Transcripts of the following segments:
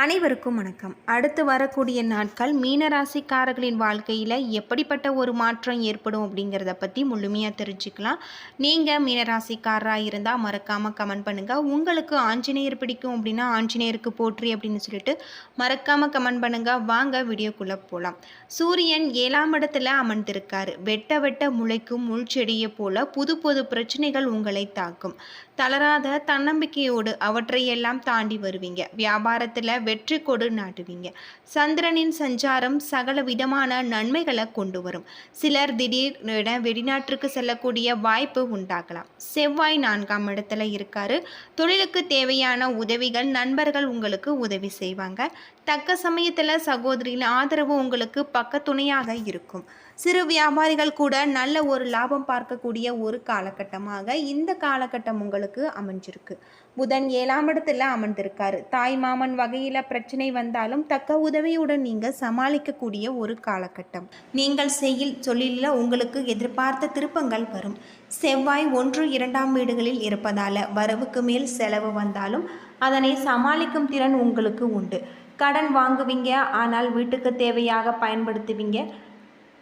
அனைவருக்கும் வணக்கம். அடுத்து வரக்கூடிய நாட்கள் மீனராசிக்காரர்களின் வாழ்க்கையில் எப்படிப்பட்ட ஒரு மாற்றம் ஏற்படும் அப்படிங்கிறத பற்றி முழுமையாக தெரிஞ்சுக்கலாம். நீங்கள் மீனராசிக்காரராக இருந்தால் மறக்காமல் கமெண்ட் பண்ணுங்கள் உங்களுக்கு ஆஞ்சநேயர் பிடிக்கும் அப்படின்னா ஆஞ்சநேயருக்கு போற்றி அப்படின்னு சொல்லிட்டு மறக்காமல் கமெண்ட் பண்ணுங்கள் வாங்க வீடியோக்குள்ளே போகலாம் சூரியன் ஏழாம் இடத்துல அமர்ந்திருக்கார். வெட்ட வெட்ட முளைக்கும் முள் செடியை போல புது புது பிரச்சனைகள் உங்களை தாக்கும். தளராத தன்னம்பிக்கையோடு அவற்றையெல்லாம் தாண்டி வருவீங்க. வியாபாரத்தில் வெற்றி கொடு நாட்டுவீங்க. சந்திரனின் சஞ்சாரம் சகல விதமான நன்மைகளை கொண்டு வரும். சிலர் திடீரென வெளிநாட்டிற்கு செல்லக்கூடிய வாய்ப்பு உண்டாகலாம். செவ்வாய் நான்காம் இடத்துல இருக்காரு. தொழிலுக்கு தேவையான உதவிகள் நண்பர்கள் உங்களுக்கு உதவி செய்வாங்க. தக்க சமயத்தில் சகோதரியின் ஆதரவு உங்களுக்கு பக்கத்துணையாக இருக்கும். சிறு வியாபாரிகள் கூட நல்ல ஒரு லாபம் பார்க்கக்கூடிய ஒரு காலகட்டமாக இந்த காலகட்டம் உங்களுக்கு அமைஞ்சிருக்கு. புதன் ஏழாம் இடத்துல அமர்ந்திருக்காரு. தாய் மாமன் வகையில் பிரச்சனை வந்தாலும் தக்க உதவியுடன் நீங்கள் சமாளிக்கக்கூடிய ஒரு காலகட்டம். நீங்கள் செய்யில் சொல்லில உங்களுக்கு எதிர்பார்த்த திருப்பங்கள் வரும். செவ்வாய் ஒன்று இரண்டாம் வீடுகளில் இருப்பதால வரவுக்கு மேல் செலவு வந்தாலும் அதனை சமாளிக்கும் திறன் உங்களுக்கு உண்டு. கடன் வாங்குவீங்க ஆனால் வீட்டுக்கு தேவையாக பயன்படுத்துவீங்க.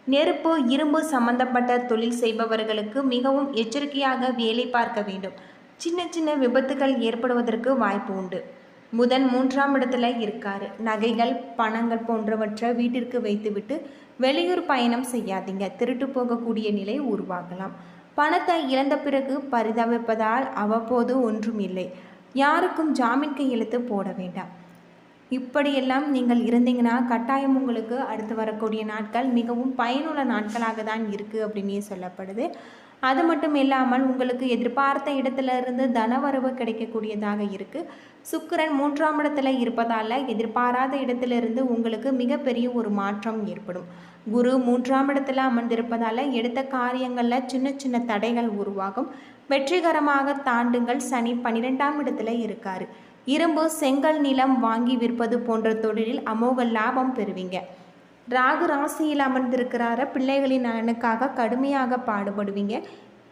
நெருப்பு இரும்பு சம்பந்தப்பட்ட தொழில் செய்பவர்களுக்கு மிகவும் எச்சரிக்கையாக வேலை பார்க்க வேண்டும். சின்ன சின்ன விபத்துகள் ஏற்படுவதற்கு வாய்ப்பு உண்டு. புதன் மூன்றாம் இடத்துல இருக்காரு. நகைகள் பணங்கள் போன்றவற்றை வீட்டிற்கு வைத்துவிட்டு வெளியூர் பயணம் செய்யாதீங்க. திருட்டு போகக்கூடிய நிலை உருவாகலாம். பணத்தை இழந்த பிறகு பரிதவிப்பதால் அவ்வப்போது ஒன்றும் இல்லை. யாருக்கும் ஜாமீன் கையெழுத்து போட வேண்டாம். இப்படியெல்லாம் நீங்கள் இருந்தீங்கன்னா கட்டாயம் உங்களுக்கு அடுத்து வரக்கூடிய நாட்கள் மிகவும் பயனுள்ள நாட்களாக தான் இருக்குது அப்படின்னே சொல்லப்படுது. அது மட்டும் இல்லாமல் உங்களுக்கு எதிர்பார்த்த இடத்துல இருந்து தனவரவு கிடைக்கக்கூடியதாக இருக்குது சுக்கிரன் மூன்றாம் இடத்துல இருப்பதால் எதிர்பாராத இடத்திலிருந்து உங்களுக்கு மிகப்பெரிய ஒரு மாற்றம் ஏற்படும். குரு மூன்றாம் இடத்துல அமர்ந்திருப்பதால் எடுத்த காரியங்களில் சின்ன சின்ன தடைகள் உருவாகும். வெற்றிகரமாக தாண்டுங்கள். சனி பன்னிரெண்டாம் இடத்துல இருக்காரு. இரும்பு செங்கல் நிலம் வாங்கி விற்பது போன்ற தொழிலில் அமோக லாபம் பெறுவீங்க. ராகு ராசியில் அமர்ந்திருக்கிறார பிள்ளைகளின் நலனுக்காக கடுமையாக பாடுபடுவீங்க.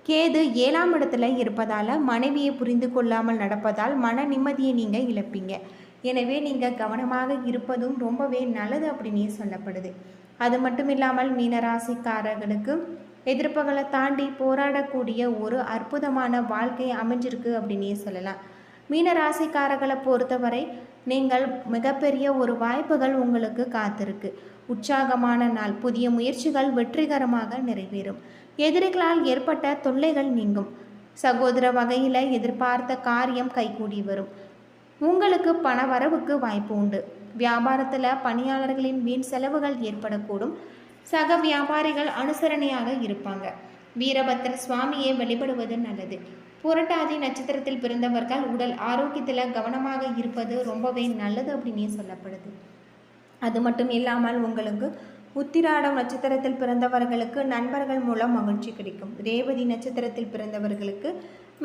கேது ஏழாம் இடத்துல இருப்பதால் மனைவியை புரிந்து கொள்ளாமல் நடப்பதால் மன நிம்மதியை நீங்கள் இழப்பீங்க. எனவே நீங்கள் கவனமாக இருப்பதும் ரொம்பவே நல்லது அப்படின்னே சொல்லப்படுது. அது மட்டும் இல்லாமல் மீனராசிக்காரர்களுக்கு எதிர்ப்புகளை தாண்டி போராடக்கூடிய ஒரு அற்புதமான வாழ்க்கை அமைஞ்சிருக்கு அப்படின்னே சொல்லலாம். மீனராசிக்காரர்களை பொறுத்தவரை நீங்கள் மிகப்பெரிய ஒரு வாய்ப்புகள் உங்களுக்கு காத்திருக்கு. உற்சாகமான நாள் புதிய முயற்சிகள் வெற்றிகரமாக நிறைவேறும். எதிரிகளால் ஏற்பட்ட தொல்லைகள் நீங்கும். சகோதர வகையில் எதிர்பார்த்த காரியம் கைகூடி வரும். உங்களுக்கு பண வரவுக்கு வாய்ப்பு உண்டு. வியாபாரத்தில் பணியாளர்களின் வீண் செலவுகள் ஏற்படக்கூடும். சக வியாபாரிகள் அனுசரணையாக இருப்பாங்க. வீரபத்திர சுவாமியை வழிபடுவது நல்லது. புரட்டாதி நட்சத்திரத்தில் பிறந்தவர்கள் உடல் ஆரோக்கியத்தில் கவனமாக இருப்பது ரொம்பவே நல்லது அப்படின்னே சொல்லப்படுது. அது மட்டும் இல்லாமல் உங்களுக்கு உத்திராடம் நட்சத்திரத்தில் பிறந்தவர்களுக்கு நண்பர்கள் மூலம் மகிழ்ச்சி கிடைக்கும். ரேவதி நட்சத்திரத்தில் பிறந்தவர்களுக்கு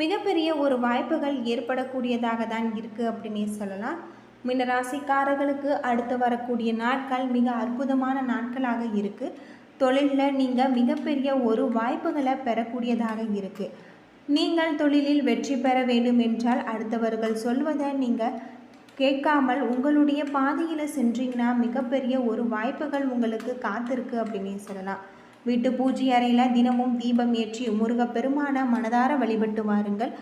மிகப்பெரிய ஒரு வாய்ப்புகள் ஏற்படக்கூடியதாக தான் இருக்குது அப்படின்னே சொல்லலாம். மின்னராசிக்காரர்களுக்கு அடுத்து வரக்கூடிய நாட்கள் மிக அற்புதமான நாட்களாக இருக்குது தொழிலில் நீங்கள் மிகப்பெரிய ஒரு வாய்ப்புகளை பெறக்கூடியதாக இருக்குது நீங்கள் தொழிலில் வெற்றி பெற வேண்டும் என்றால் அடுத்தவர்கள் சொல்வதை நீங்கள் கேட்காமல் உங்களுடைய பாதையில் சென்றீங்கன்னா மிகப்பெரிய ஒரு வாய்ப்புகள் உங்களுக்கு காத்திருக்கு அப்படின்னு சொல்லலாம். வீட்டு பூஜை அறையில் தினமும் தீபம் ஏற்றி முருகப்பெருமான மனதார வழிபட்டு வாருங்கள்.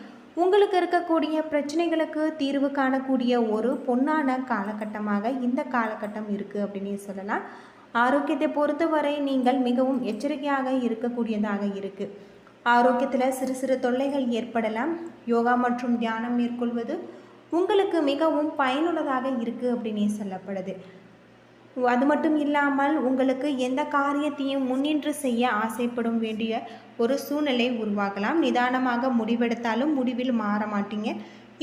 உங்களுக்கு இருக்கக்கூடிய பிரச்சனைகளுக்கு தீர்வு காணக்கூடிய ஒரு பொன்னான காலகட்டமாக இந்த காலகட்டம் இருக்குது அப்படின்னு சொல்லலாம். ஆரோக்கியத்தை பொறுத்தவரை நீங்கள் மிகவும் எச்சரிக்கையாக இருக்கக்கூடியதாக இருக்குது ஆரோக்கியத்தில் சிறு சிறு தொல்லைகள் ஏற்படலாம். யோகா மற்றும் தியானம் மேற்கொள்வது உங்களுக்கு மிகவும் பயனுள்ளதாக இருக்குது அப்படின்னே சொல்லப்படுது. அது மட்டும் இல்லாமல் உங்களுக்கு எந்த காரியத்தையும் முன்னின்று செய்ய ஆசைப்படும் வேண்டிய ஒரு சூழ்நிலை உருவாகலாம். நிதானமாக முடிவெடுத்தாலும் முடிவில் மாற மாட்டீங்க.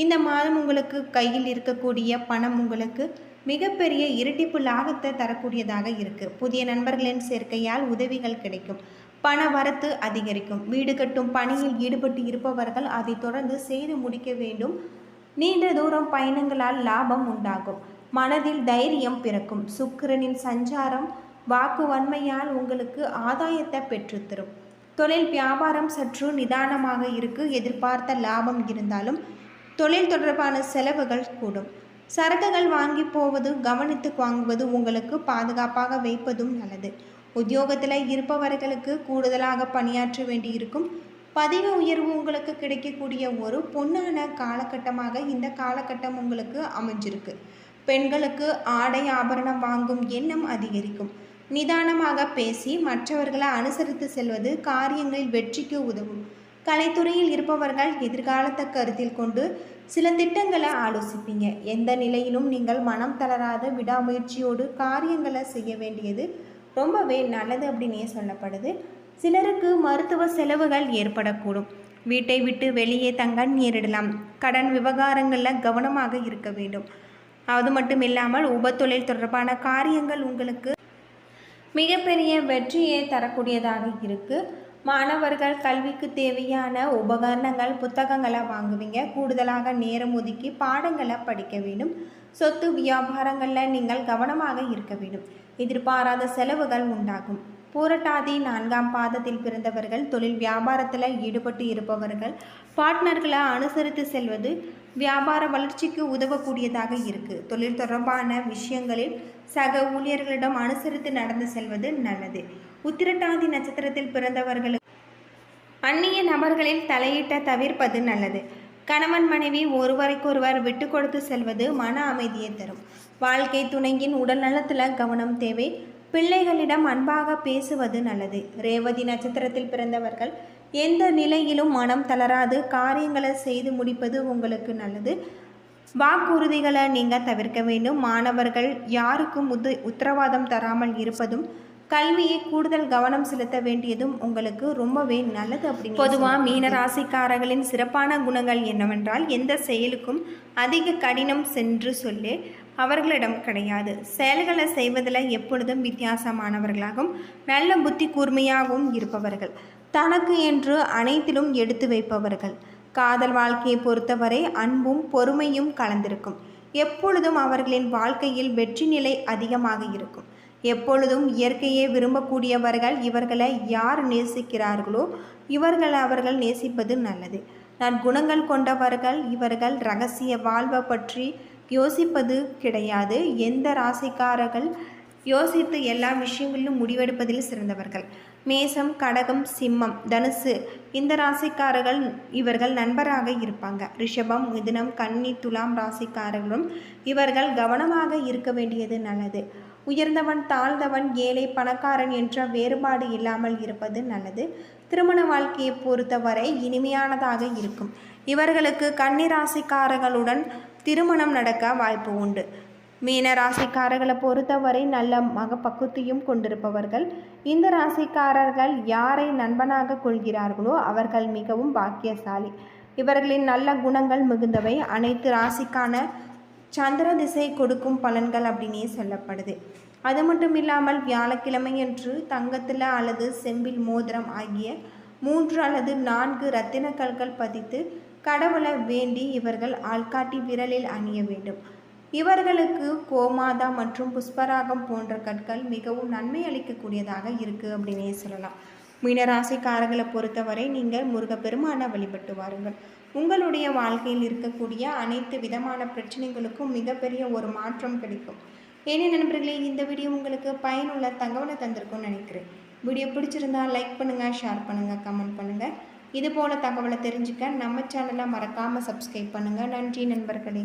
இந்த மாதம் உங்களுக்கு கையில் இருக்கக்கூடிய பணம் உங்களுக்கு மிகப்பெரிய இரட்டிப்பு லாபத்தை தரக்கூடியதாக இருக்குது புதிய நண்பர்களின் சேர்க்கையால் உதவிகள் கிடைக்கும். பண வரத்து அதிகரிக்கும். வீடு கட்டும் பணியில் ஈடுபட்டு இருப்பவர்கள் அதை தொடர்ந்து செய்து முடிக்க வேண்டும். நீண்ட தூரம் பயணங்களால் லாபம் உண்டாகும். மனதில் தைரியம் பிறக்கும். சுக்கிரனின் சஞ்சாரம் வாக்கு வன்மையால் உங்களுக்கு ஆதாயத்தை பெற்றுத்தரும் தொழில் வியாபாரம் சற்று நிதானமாக இருக்கு. எதிர்பார்த்த லாபம் இருந்தாலும் தொழில் தொடர்பான செலவுகள் கூடும். சரக்குகள் வாங்கி போவது கவனித்து வாங்குவது உங்களுக்கு பாதுகாப்பாக வைப்பதும் நல்லது. உத்தியோகத்தில் இருப்பவர்களுக்கு கூடுதலாக பணியாற்ற வேண்டியிருக்கும். பதவி உயர்வு உங்களுக்கு கிடைக்கக்கூடிய ஒரு பொன்னான காலகட்டமாக இந்த காலகட்டம் உங்களுக்கு அமைஞ்சிருக்கு. பெண்களுக்கு ஆடை ஆபரணம் வாங்கும் எண்ணம் அதிகரிக்கும். நிதானமாக பேசி மற்றவர்களை அனுசரித்து செல்வது காரியங்களில் வெற்றிக்கு உதவும். கலைத்துறையில் இருப்பவர்கள் எதிர்காலத்தை கருத்தில் கொண்டு சில திட்டங்களை ஆலோசிப்பீங்க. எந்த நிலையிலும் நீங்கள் மனம் தளராத விடாமுயற்சியோடு காரியங்களை செய்ய வேண்டியது ரொம்பவே நல்லது அப்படின்னே சொல்லப்படுது. சிலருக்கு மருத்துவ செலவுகள் ஏற்படக்கூடும். வீட்டை விட்டு வெளியே தங்க நேரிடலாம். கடன் விவகாரங்களில் கவனமாக இருக்க வேண்டும். அது மட்டும் இல்லாமல் உபத்தொழில் தொடர்பான காரியங்கள் உங்களுக்கு மிகப்பெரிய வெற்றியை தரக்கூடியதாக இருக்குது மாணவர்கள் கல்விக்கு தேவையான உபகரணங்கள் புத்தகங்களை வாங்குவீங்க. கூடுதலாக நேரம் ஒதுக்கி பாடங்களை படிக்க வேண்டும். சொத்து வியாபாரங்களில் நீங்கள் கவனமாக இருக்க வேண்டும். எதிர்பாராத செலவுகள் உண்டாகும். பூரட்டாதி நான்காம் பாதத்தில் பிறந்தவர்கள் தொழில் வியாபாரத்தில் ஈடுபட்டு இருப்பவர்கள் பார்ட்னர்களை அனுசரித்து செல்வது வியாபார வளர்ச்சிக்கு உதவக்கூடியதாக இருக்குது தொழில் தொடர்பான விஷயங்களில் சக ஊழியர்களிடம் அனுசரித்து நடந்து செல்வது நல்லது. உத்திரட்டாதி நட்சத்திரத்தில் பிறந்தவர்களுக்கு அந்நிய நபர்களில் தலையிட்ட தவிர்ப்பது நல்லது. கணவன் மனைவி ஒருவருக்கொருவர் விட்டு கொடுத்து செல்வது மன அமைதியை தரும். வாழ்க்கை துணையின் உடல் நலத்தில் கவனம் தேவை. பிள்ளைகளிடம் அன்பாக பேசுவது நல்லது. ரேவதி நட்சத்திரத்தில் பிறந்தவர்கள் எந்த நிலையிலும் மனம் தளராது. காரியங்களை செய்து முடிப்பது உங்களுக்கு நல்லது. வாக்குறுதிகளை நீங்கள் தவிர்க்க வேண்டும். மாணவர்கள் யாருக்கும் உத்து உத்தரவாதம் தராமல் இருப்பதும் கல்வியை கூடுதல் கவனம் செலுத்த வேண்டியதும் உங்களுக்கு ரொம்பவே நல்லது அப்படி பொதுவாக மீன ராசிக்காரர்களின் சிறப்பான குணங்கள் என்னவென்றால் எந்த செயலுக்கும் அதிக கடினம் சென்று சொல்லி அவர்களிடம் கிடையாது. செயல்களை செய்வதில் எப்பொழுதும் வித்தியாசமானவர்களாகவும் நல்ல புத்தி கூர்மையாகவும் இருப்பவர்கள். தனக்கு என்று அனைத்திலும் எடுத்து வைப்பவர்கள். காதல் வாழ்க்கையை பொறுத்தவரை அன்பும் பொறுமையும் கலந்திருக்கும். எப்பொழுதும் அவர்களின் வாழ்க்கையில் வெற்றி நிலை அதிகமாக இருக்கும். எப்பொழுதும் இயற்கையை விரும்பக்கூடியவர்கள் இவர்களை யார் நேசிக்கிறார்களோ இவர்களை அவர்கள் நேசிப்பது நல்லது. நற்குணங்கள் கொண்டவர்கள் இவர்கள் ரகசிய வாழ்வை பற்றி யோசிப்பது கிடையாது. எந்த ராசிக்காரர்கள் யோசித்து எல்லா விஷயங்களிலும் முடிவெடுப்பதில் சிறந்தவர்கள். மேசம் கடகம் சிம்மம் தனுசு இந்த ராசிக்காரர்கள் இவர்கள் நண்பராக இருப்பாங்க. ரிஷபம் மிதுனம் கன்னி துலாம் ராசிக்காரர்களும் இவர்கள் கவனமாக இருக்க வேண்டியது நல்லது. உயர்ந்தவன் தாழ்ந்தவன் ஏழை பணக்காரன் என்ற வேறுபாடு இல்லாமல் இருப்பது நல்லது. திருமண வாழ்க்கையை பொறுத்தவரை இனிமையானதாக இருக்கும். இவர்களுக்கு கன்னிராசிக்காரர்களுடன் திருமணம் நடக்க வாய்ப்பு உண்டு. மீன ராசிக்காரர்களை பொறுத்தவரை நல்ல மகப்பக்குத்தியும் கொண்டிருப்பவர்கள். இந்த ராசிக்காரர்கள் யாரை நண்பனாக கொள்கிறார்களோ அவர்கள் மிகவும் பாக்கியசாலி. இவர்களின் நல்ல குணங்கள் மிகுந்தவை. அனைத்து ராசிக்கான சந்திர திசை கொடுக்கும் பலன்கள் அப்படின்னே சொல்லப்படுது. அது மட்டும் இல்லாமல் வியாழக்கிழமை என்று தங்கத்தில் அல்லது செம்பில் மோதிரம் ஆகிய மூன்று அல்லது நான்கு ரத்தின கற்கள் பதித்து கடவுளை வேண்டி இவர்கள் ஆள்காட்டி விரலில் அணிய வேண்டும். இவர்களுக்கு கோமாதா மற்றும் புஷ்பராகம் போன்ற கற்கள் மிகவும் நன்மை அளிக்கக்கூடியதாக இருக்குது அப்படின்னே சொல்லலாம். மீனராசிக்காரர்களை பொறுத்தவரை நீங்கள் முருகப்பெருமான வழிபட்டு வாருங்கள். உங்களுடைய வாழ்க்கையில் இருக்கக்கூடிய அனைத்து விதமான பிரச்சனைகளுக்கும் மிகப்பெரிய ஒரு மாற்றம் கிடைக்கும். ஏனே நண்பர்களே இந்த வீடியோ உங்களுக்கு பயனுள்ள தகவலை தந்திருக்கும்னு நினைக்கிறேன். வீடியோ பிடிச்சிருந்தா லைக் பண்ணுங்கள் ஷேர் பண்ணுங்கள் கமெண்ட் பண்ணுங்கள் இது போல் தகவலை தெரிஞ்சுக்க நம்ம சேனலை மறக்காமல் சப்ஸ்கிரைப் பண்ணுங்கள் நன்றி நண்பர்களே.